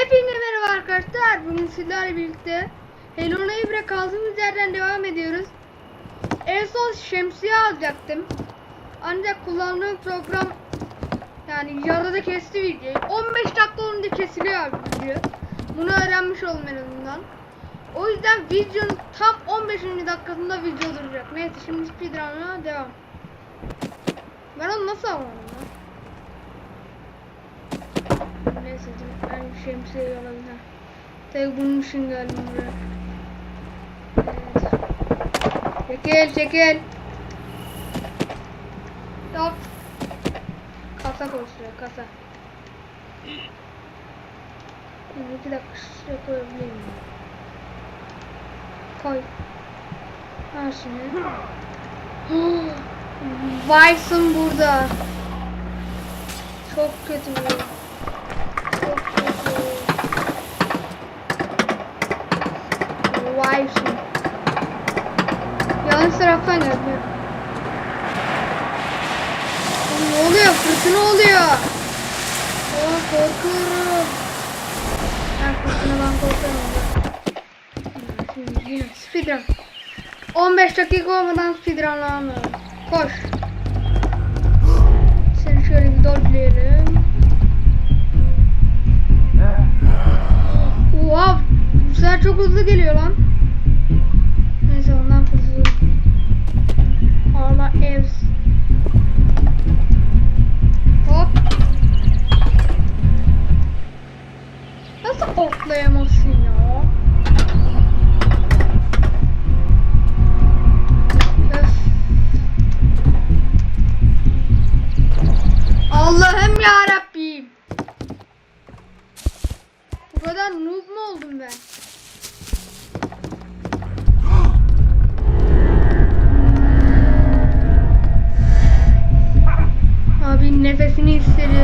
Hepinize merhaba arkadaşlar. Bugün sizlerle birlikte Hello Neighbor'a kaldığımız yerden devam ediyoruz. En son şemsiye alacaktım. Ancak kullandığım program yani yarıda kesti videoyu. 15 dakika olunca kesiliyor video. Bunu öğrenmiş oldum en azından. O yüzden videonun tam 15. dakikasında video duracak. Neyse şimdi speedrun'a devam. Ben onu nasıl almadım lan? Neyse ben şemsiyeyi alayım ha. Tek bunun için geldim buraya. Evet. Çekil çekil. Stop. Kasa şuraya kasa. Şimdi iki dakika şuraya koyabilir miyim? Koy. Ha şimdi. Bison burada. Çok kötü bu. Çok kötü. Bison. Yanlış taraftan geldi. Ne oluyor? Fırtına oluyor. Oh korkuyorum. Ben fırtınadan korkuyorum. Şimdi speedrun. 15 dakika olmadan speedrun'lamıyorum. Koş. Seni şöyle bir dodge'leyelim. Oha! Sefer çok hızlı geliyor lan.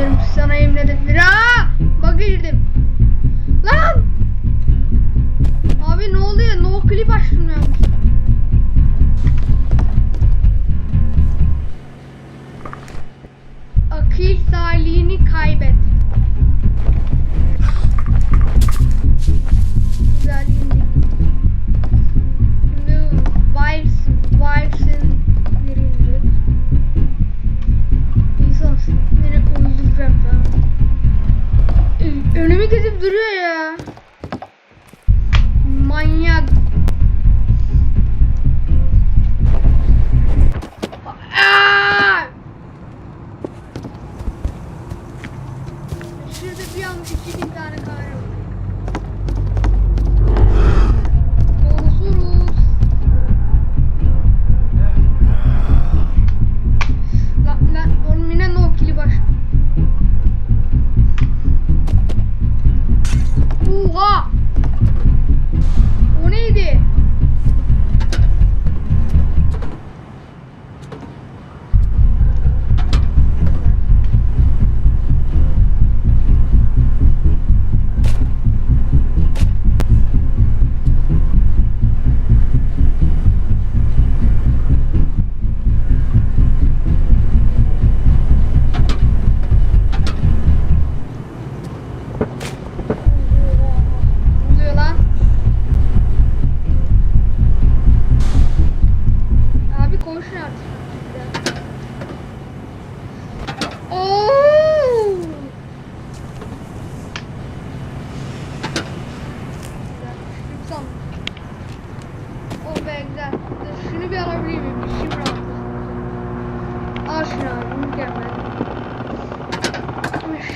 Hissediyorum. Sana ederim. Aa! Bak girdim. Lan! Abi ne oluyor? No clip açtım Önümü kesip duruyor ya. Manyak. Aa! Şurada bir an 2000 tane kare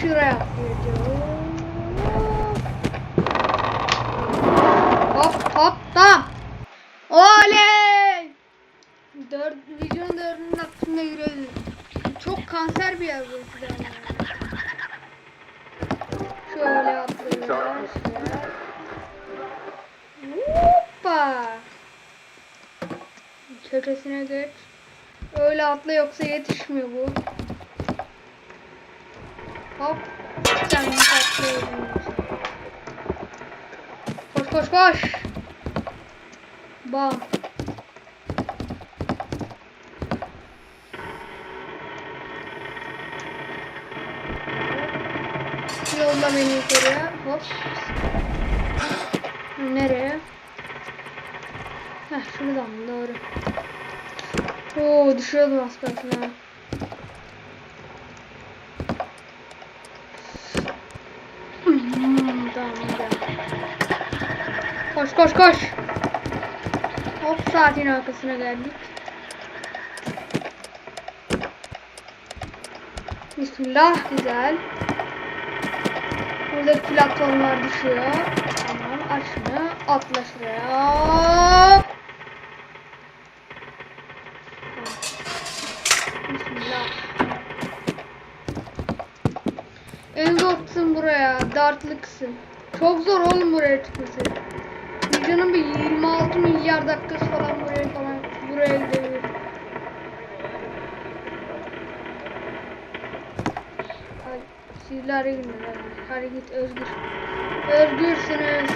şuraya. Hop hop tamam. Oley! Dört, videonun dördünün aklına girelim. Çok kanser bir yer burası. Şöyle atlıyoruz. Hoppa! Köşesine geç. Öyle atla yoksa yetişmiyor bu. Hop. Sen atlıyorsun. Koş koş koş. Bam. Bir oldu Yolla beni yukarıya. Hop. Nereye? Heh şuradan doğru. Oo düşüyordum az kalsın ha. Koş koş. Hop saatin arkasına geldik. Bismillah güzel. Buradaki platformlar düşüyor. Tamam aç şunu. Atla şuraya. Bismillah. En zor kısım buraya. Dartlı kısım. Çok zor oğlum buraya çıkması. Videonun bir 26 milyar dakikası falan buraya falan buraya. Hadi sizler günler. Hadi. Hadi git özgür. Özgürsünüz.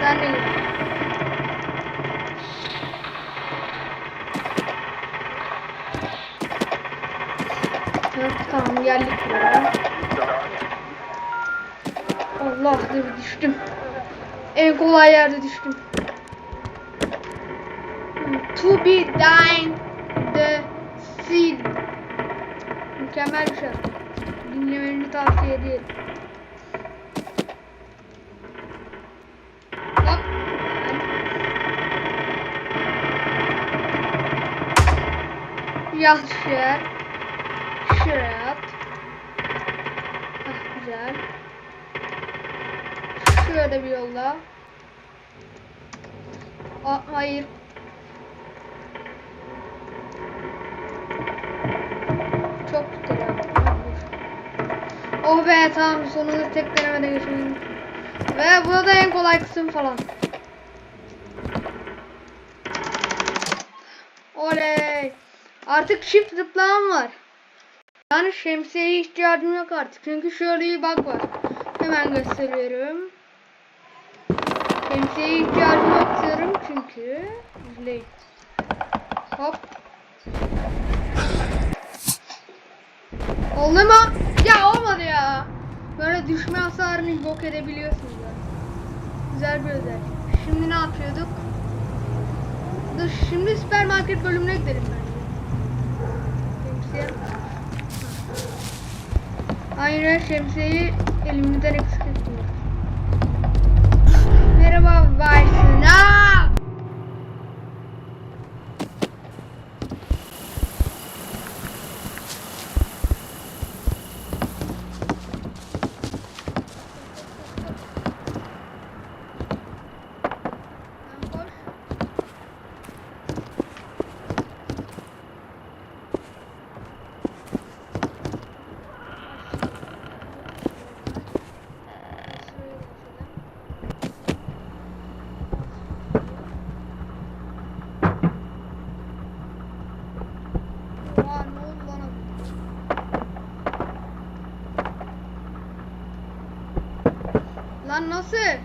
Sen de git. Evet, tamam geldik buraya. Allah dur düştüm. En kolay yerde düştüm. To be dying the seed. Mükemmel bir şarkı. Dinlemeni tavsiye ederim. Yer. Şuraya at. Ah güzel. Şurada bir yolla. Aa, hayır. Çok güzel. Oh be tamam sonunda tek denemede geçelim. Ve bu da en kolay kısım falan. Oley. Artık shift zıplamam var. Yani şemsiyeye ihtiyacım yok artık. Çünkü şöyle bir bug var. Hemen gösteriyorum. Şemsiyeye ihtiyacım yok diyorum çünkü. İzleyin. Hop. Oldu mu? Ya olmadı ya. Böyle düşme hasarını yok edebiliyorsunuz. Güzel bir özellik. Şimdi ne yapıyorduk? Dur şimdi süpermarket bölümüne gidelim bence. Şemsiye. Aynen şemsiyeyi elimizden eksik etmiyor. Merhaba Varsına. Koş. Oha ne oldu lan o? Lan nasıl?